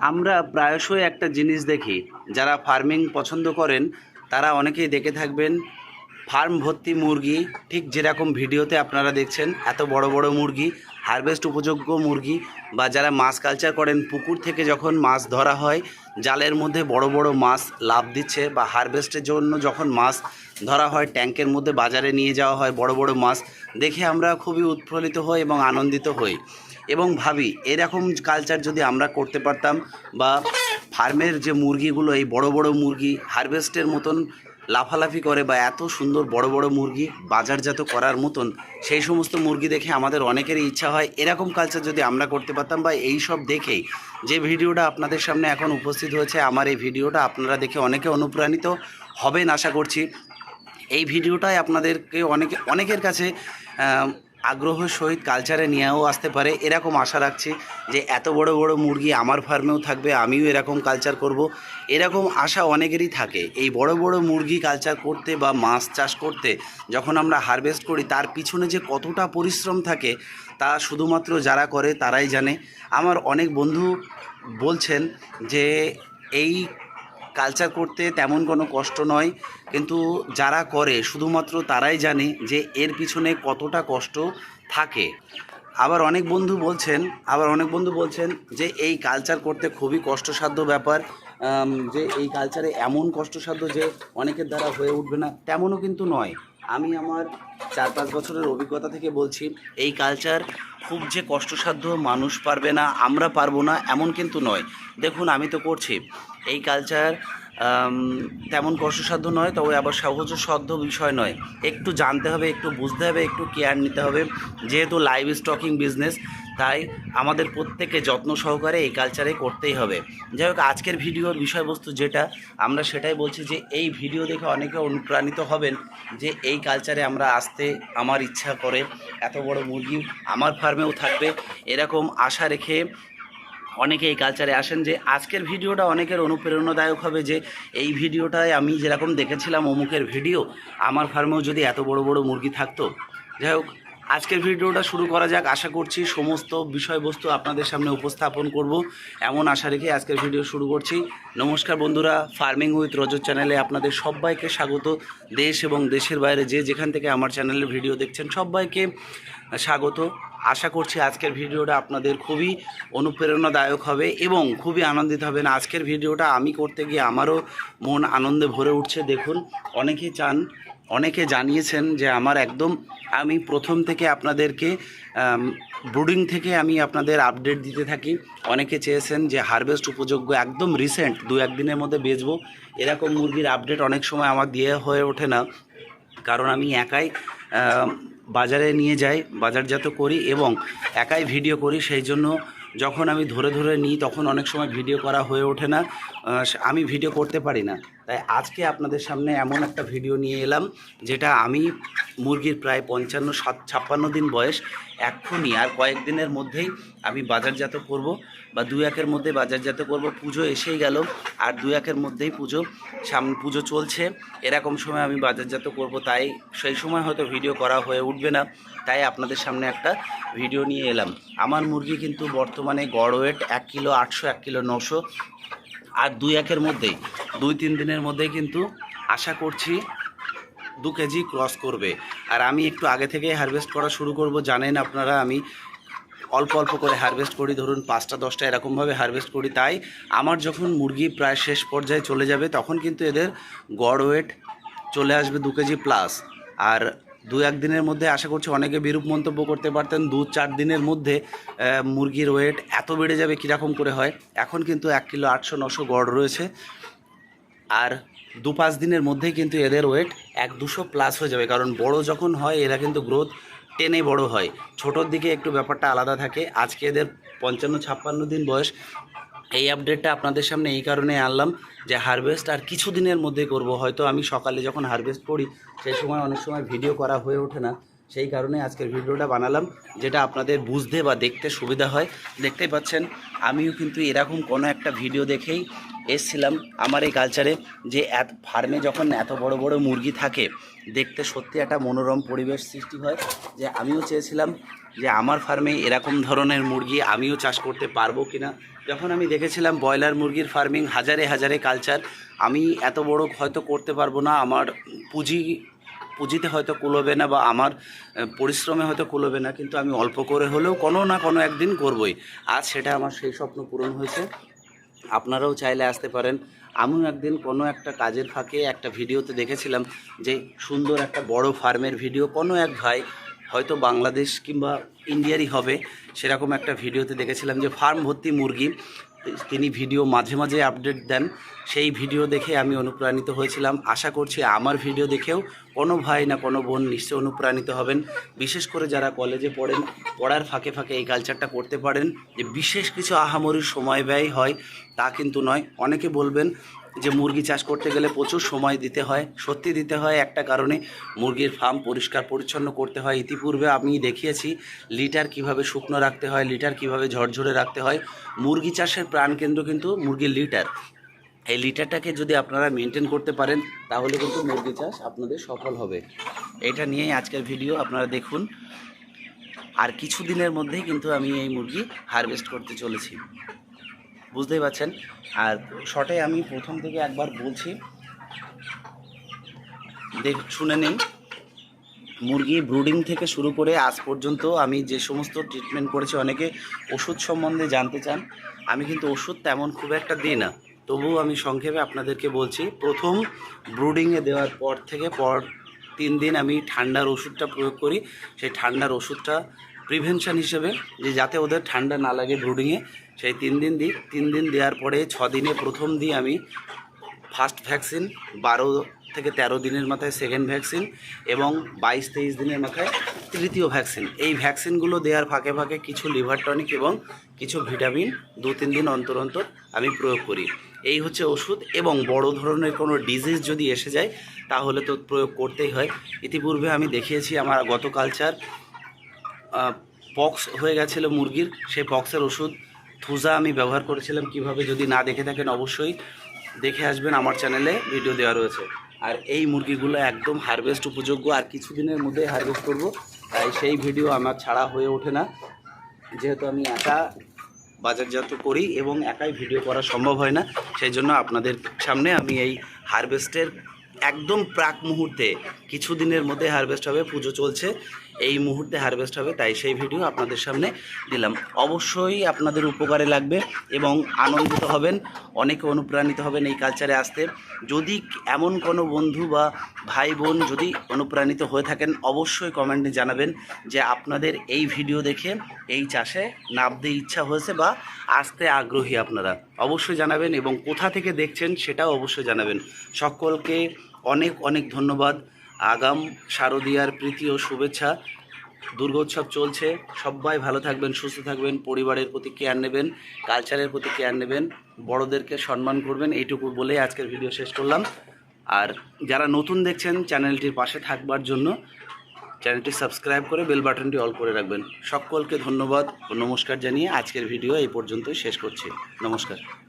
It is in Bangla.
আমরা প্রায়শই একটা জিনিস দেখি, যারা ফার্মিং পছন্দ করেন, তারা অনেকেই দেখে থাকবেন ফার্ম ভর্তি মুরগি, ঠিক যেরকম ভিডিওতে আপনারা দেখছেন, এত বড় বড় মুরগি হারভেস্ট উপযোগ্য মুরগি, বা যারা মাছ কালচার করেন, পুকুর থেকে যখন মাছ ধরা হয়, জালের মধ্যে বড় বড় মাছ লাভ দিচ্ছে, বা হারভেস্টের জন্য যখন মাছ ধরা হয় ট্যাঙ্কের মধ্যে বাজারে নিয়ে যাওয়া হয়, বড় বড় মাছ, দেখে আমরা খুবই উৎফুল্লিত হই এবং আনন্দিত হই। এবং ভাবি, এরকম কালচার যদি আমরা করতে পারতাম বা ফার্মের যে মুরগিগুলো, এই বড় বড় মুরগি হারভেস্টের মতন লাফালাফি করে বা এত সুন্দর বড় বড় মুরগি বাজারজাত করার মতন, সেই সমস্ত মুরগি দেখে আমাদের অনেকেরই ইচ্ছা হয় এরকম কালচার যদি আমরা করতে পারতাম বা এই সব দেখেই। যে ভিডিওটা আপনাদের সামনে এখন উপস্থিত হয়েছে, আমার এই ভিডিওটা আপনারা দেখে অনেকে অনুপ্রাণিত হবেন আশা করছি। এই ভিডিওটাই আপনাদেরকে অনেকে, অনেকের কাছে আগ্রহ সহিত কালচারে নিয়েও আসতে পারে, এরকম আশা রাখছি যে এত বড় বড় মুরগি আমার ফার্মেও থাকবে, আমিও এরকম কালচার করব। এরকম আশা অনেকেরই থাকে, এই বড় বড় মুরগি কালচার করতে বা মাছ চাষ করতে যখন আমরা হারভেস্ট করি, তার পিছনে যে কতটা পরিশ্রম থাকে, তা শুধুমাত্র যারা করে তারাই জানে। আমার অনেক বন্ধু বলছেন যে, এই কালচার করতে তেমন কোনো কষ্ট নয়। কিন্তু যারা করে, শুধুমাত্র তারাই জানে যে এর পিছনে কতটা কষ্ট থাকে। আবার অনেক বন্ধু বলছেন, আবার অনেক বন্ধু বলছেন যে এই কালচার করতে খুবই কষ্টসাধ্য ব্যাপার। যে এই কালচারে এমন কষ্টসাধ্য যে অনেকের দ্বারা হয়ে উঠবে না, তেমনও কিন্তু নয়। আমি আমার চার পাঁচ বছরের অভিজ্ঞতা থেকে বলছি, এই কালচার খুব যে কষ্টসাধ্য মানুষ পারবে না, আমরা পারব না, এমন কিন্তু নয়। দেখুন, আমি তো করছি। এই কালচার তেমন কষ্টসাধ্য নয়, তবে আবার সহজ সাধ্য বিষয় নয়। একটু জানতে হবে, একটু বুঝতে হবে, একটু কেয়ার নিতে হবে। যেহেতু লাইভ স্টকিং বিজনেস তাই আমাদের প্রত্যেকে যত্ন সহকারে এই কালচারে করতেই হবে। যাই হোক, আজকের ভিডিওর বিষয়বস্তু যেটা, আমরা সেটাই বলছি যে এই ভিডিও দেখে অনেকে অনুপ্রাণিত হবেন যে এই কালচারে আমরা আসতে আমার ইচ্ছা করে, এত বড় মুরগি আমার ফার্মেও থাকবে। এরকম আশা রেখে অনেকে এই কালচারে আসেন যে আজকের ভিডিওটা অনেকের অনুপ্রেরণাদায়ক হবে যে এই ভিডিওটায় আমি যেরকম দেখেছিলাম অমুকের ভিডিও আমার ফার্মেও যদি এত বড় বড় মুরগি থাকতো। যাই হোক আজকের ভিডিওটা শুরু করা যাক। আশা করছি সমস্ত বিষয়বস্তু আপনাদের সামনে উপস্থাপন করব। এমন আশা রেখে আজকের ভিডিও শুরু করছি। নমস্কার বন্ধুরা ফার্মিং উইথ রজত চ্যানেলে আপনাদের সবাইকে স্বাগত। দেশ এবং দেশের বাইরে যে যেখান থেকে আমার চ্যানেলের ভিডিও দেখছেন সবাইকে স্বাগত। আশা করছি আজকের ভিডিওটা আপনাদের খুবই অনুপ্রেরণাদায়ক হবে এবং খুবই আনন্দিত হবেন। আজকের ভিডিওটা আমি করতে গিয়ে আমারও মন আনন্দে ভরে উঠছে। দেখুন, অনেকেই চান অনেকে জানিয়েছেন যে আমার একদম, আমি প্রথম থেকে আপনাদেরকে ব্রুডিং থেকে আমি আপনাদের আপডেট দিতে থাকি। অনেকে চেয়েছেন যে হারভেস্ট উপযোগ্য একদম রিসেন্ট দু একদিনের মধ্যে বেচবো। এরকম মুরগির আপডেট অনেক সময় আমার দিয়ে হয়ে ওঠে না। কারণ আমি একাই বাজারে নিয়ে যাই, বাজারজাত করি এবং একাই ভিডিও করি। সেই জন্য যখন আমি ধরে ধরে নিই, তখন অনেক সময় ভিডিও করা হয়ে ওঠে না। আমি ভিডিও করতে পারি না। তাই আজকে আপনাদের সামনে এমন একটা ভিডিও নিয়ে এলাম, যেটা আমি মুরগির প্রায় পঞ্চান্ন, সাত, ছাপ্পান্ন দিন বয়স, এক্ষুনি আর কয়েকদিনের মধ্যেই আমি বাজারজাত করব বা দু একের মধ্যে বাজারজাত করব। পুজো এসেই গেল আর দু একের মধ্যেই পুজো সামনে পুজো চলছে। এরকম সময় আমি বাজারজাত করব, তাই সেই সময় হয়তো ভিডিও করা হয়ে উঠবে না, তাই আপনাদের সামনে একটা ভিডিও নিয়ে এলাম। আমার মুরগি কিন্তু বর্তমানে গড় ওয়েট এক কিলো আটশো, এক কিলো নশো আর দুই একের মধ্যেই, দুই তিন দিনের মধ্যেই কিন্তু আশা করছি দু কেজি ক্রস করবে। আর আমি একটু আগে থেকে হারভেস্ট করা শুরু করব, জানেন আপনারা আমি অল্প অল্প করে হারভেস্ট করি, ধরুন পাঁচটা, দশটা এরকমভাবে হারভেস্ট করি। তাই আমার যখন মুরগি প্রায় শেষ পর্যায়ে চলে যাবে, তখন কিন্তু এদের গড় ওয়েট চলে আসবে দু কেজি প্লাস আর দু একদিনের মধ্যে আশা করছি অনেকে বিরূপ মন্তব্য করতে পারতেন। দু চার দিনের মধ্যে মুরগির ওয়েট এত বেড়ে যাবে কীরকম করে হয়? এখন কিন্তু এক কিলো আটশো নশো গড় রয়েছে। আর দু পাঁচ দিনের মধ্যেই কিন্তু এদের ওয়েট এক দুশো প্লাস হয়ে যাবে। কারণ বড় যখন হয়, এরা কিন্তু গ্রোথ টেনে বড় হয়। ছোটোর দিকে একটু ব্যাপারটা আলাদা থাকে। আজকে এদের পঞ্চান্ন ছাপ্পান্ন দিন বয়স। এই আপডেটটা আপনাদের সামনে এই কারণে আনলাম যে হারভেস্ট আর কিছু দিনের মধ্যে করব। হয়তো আমি সকালে যখন হারভেস্ট করি সেই সময় অনেক সময় ভিডিও করা হয়ে ওঠে না। সেই কারণে আজকের ভিডিওটা বানালাম, যেটা আপনাদের বুঝতে বা দেখতে সুবিধা হয়। দেখতেই পাচ্ছেন, আমিও কিন্তু এরকম কোনো একটা ভিডিও দেখেই এসছিলাম আমার এই কালচারে যে এত ফার্মে যখন এত বড় বড় মুরগি থাকে, দেখতে সত্যি একটা মনোরম পরিবেশ সৃষ্টি হয়। যে আমিও চেয়েছিলাম যে আমার ফার্মে এরকম ধরনের মুরগি আমিও চাষ করতে পারব কিনা? যখন আমি দেখেছিলাম ব্রয়লার মুরগির ফার্মিং হাজারে হাজারে কালচার, আমি এত বড় হয়তো করতে পারব না, আমার পুঁজি, পুঁজিতে হয়তো কুলোবে না বা আমার পরিশ্রমে হয়তো কুলোবে না, কিন্তু আমি অল্প করে হলেও কোনো না কোনো একদিন করবই। আজ সেটা আমার সেই স্বপ্ন পূরণ হয়েছে। আপনারাও চাইলে আসতে পারেন। আমিও একদিন কোনো একটা কাজের ফাঁকে একটা ভিডিওতে দেখেছিলাম যে সুন্দর একটা বড় ফার্মের ভিডিও, কোনো এক ভাই হয়তো বাংলাদেশ কিংবা ইন্ডিয়ারই হবে, সেরকম একটা ভিডিওতে দেখেছিলাম যে ফার্ম ভর্তি মুরগি, তিনি ভিডিও মাঝে মাঝে আপডেট দেন। সেই ভিডিও দেখে আমি অনুপ্রাণিত হয়েছিলাম। আশা করছি আমার ভিডিও দেখেও কোনো ভাই না কোনো বোন নিশ্চয়ই অনুপ্রাণিত হবেন। বিশেষ করে যারা কলেজে পড়েন, পড়ার ফাঁকে ফাঁকে এই কালচারটা করতে পারেন। যে বিশেষ কিছু আহামরির সময় ব্যয় হয়, তা কিন্তু নয়। অনেকে বলবেন যে মুরগি চাষ করতে গেলে প্রচুর সময় দিতে হয়, সত্যি দিতে হয় একটা কারণে মুরগির ফার্ম পরিষ্কার পরিচ্ছন্ন করতে হয়। ইতিপূর্বে আমি দেখিয়েছি লিটার কীভাবে শুকনো রাখতে হয়, লিটার কীভাবে ঝরঝরে রাখতে হয়। মুরগি চাষের প্রাণকেন্দ্র কিন্তু মুরগির লিটার। এই লিটারটাকে যদি আপনারা মেনটেন করতে পারেন, তাহলে কিন্তু মুরগি চাষ আপনাদের সফল হবে। এটা নিয়েই আজকের ভিডিও আপনারা দেখুন। আর কিছু দিনের মধ্যেই কিন্তু আমি এই মুরগি হারভেস্ট করতে চলেছি। বুঝতেই পারছেন। আর শটে আমি প্রথম থেকে একবার বলছি, দেখ, শুনে নিন, মুরগি ব্রুডিং থেকে শুরু করে আজ পর্যন্ত আমি যে সমস্ত ট্রিটমেন্ট করেছি, অনেকে ওষুধ সম্বন্ধে জানতে চান, আমি কিন্তু ওষুধ তেমন খুব একটা দিই না। তবুও আমি সংক্ষেপে আপনাদেরকে বলছি, প্রথম ব্রুডিংয়ে দেওয়ার পর থেকে পর তিন দিন আমি ঠান্ডার ওষুধটা প্রয়োগ করি। সেই ঠান্ডার ওষুধটা প্রিভেনশন হিসেবে যে যাতে ওদের ঠান্ডা না লাগে ব্রুডিংয়ে সেই তিন দিন দিই তিন দিন দেওয়ার পরে ছ দিনে প্রথম দিই আমি ফার্স্ট ভ্যাকসিন বারো থেকে তেরো দিনের মাথায় সেকেন্ড ভ্যাকসিন এবং বাইশ তেইশ দিনের মাথায় তৃতীয় ভ্যাকসিন এই ভ্যাকসিনগুলো দেওয়ার ফাঁকে ফাঁকে কিছু লিভার টনিক এবং কিছু ভিটামিন দু তিন দিন অন্তর অন্তর আমি প্রয়োগ করি। এই হচ্ছে ওষুধ এবং বড় ধরনের কোনো ডিজিজ যদি এসে যায়, তাহলে তো প্রয়োগ করতেই হয়। ইতিপূর্বে আমি দেখিয়েছি আমার গত কালচার পক্স হয়ে গেছিল মুরগির, সেই পক্সের ওষুধ থুজা আমি ব্যবহার করেছিলাম। কীভাবে যদি না দেখে থাকেন অবশ্যই দেখে আসবেন, আমার চ্যানেলে ভিডিও দেওয়া রয়েছে। আর এই মুরগিগুলো একদম হারভেস্ট উপযোগ্য, আর কিছুদিনের মধ্যে হারভেস্ট করব। তাই সেই ভিডিও আমার ছাড়া হয়ে ওঠে না। যেহেতু আমি একা বাজারজাত করি এবং একাই ভিডিও করা সম্ভব হয় না, সেই জন্য আপনাদের সামনে আমি এই হারভেস্টের একদম প্রাক মুহূর্তে, কিছুদিনের মধ্যে হারভেস্ট হবে, পুজো চলছে। এই মুহূর্তে হারভেস্ট হবে, তাই সেই ভিডিও আপনাদের সামনে দিলাম। অবশ্যই আপনাদের উপকারে লাগবে এবং আনন্দিত হবেন, অনেকে অনুপ্রাণিত হবেন এই কালচারে আসতে। যদি এমন কোনো বন্ধু বা ভাই বোন যদি অনুপ্রাণিত হয়ে থাকেন, অবশ্যই কমেন্টে জানাবেন যে আপনাদের এই ভিডিও দেখে এই চাষে নামতে ইচ্ছা হয়েছে বা আসতে আগ্রহী আপনারা। অবশ্যই জানাবেন এবং কোথা থেকে দেখছেন সেটাও অবশ্যই জানাবেন। সকলকে অনেক অনেক ধন্যবাদ। আগাম শারদীয়ার প্রীতি ও শুভেচ্ছা। দুর্গোৎসব চলছে। সবাই ভালো থাকবেন, সুস্থ থাকবেন, পরিবারের প্রতি কেয়ার নেবেন কালচারের প্রতি কেয়ার নেবেন, বড়দেরকে সম্মান করবেন, এইটুকু বলে আজকের ভিডিও শেষ করলাম। আর যারা নতুন দেখছেন, চ্যানেলটির পাশে থাকবার জন্য চ্যানেলটি সাবস্ক্রাইব করে বেল বাটনটি অল করে রাখবেন। সকলকে ধন্যবাদ ও নমস্কার জানিয়ে আজকের ভিডিও এই পর্যন্তই শেষ করছি। নমস্কার।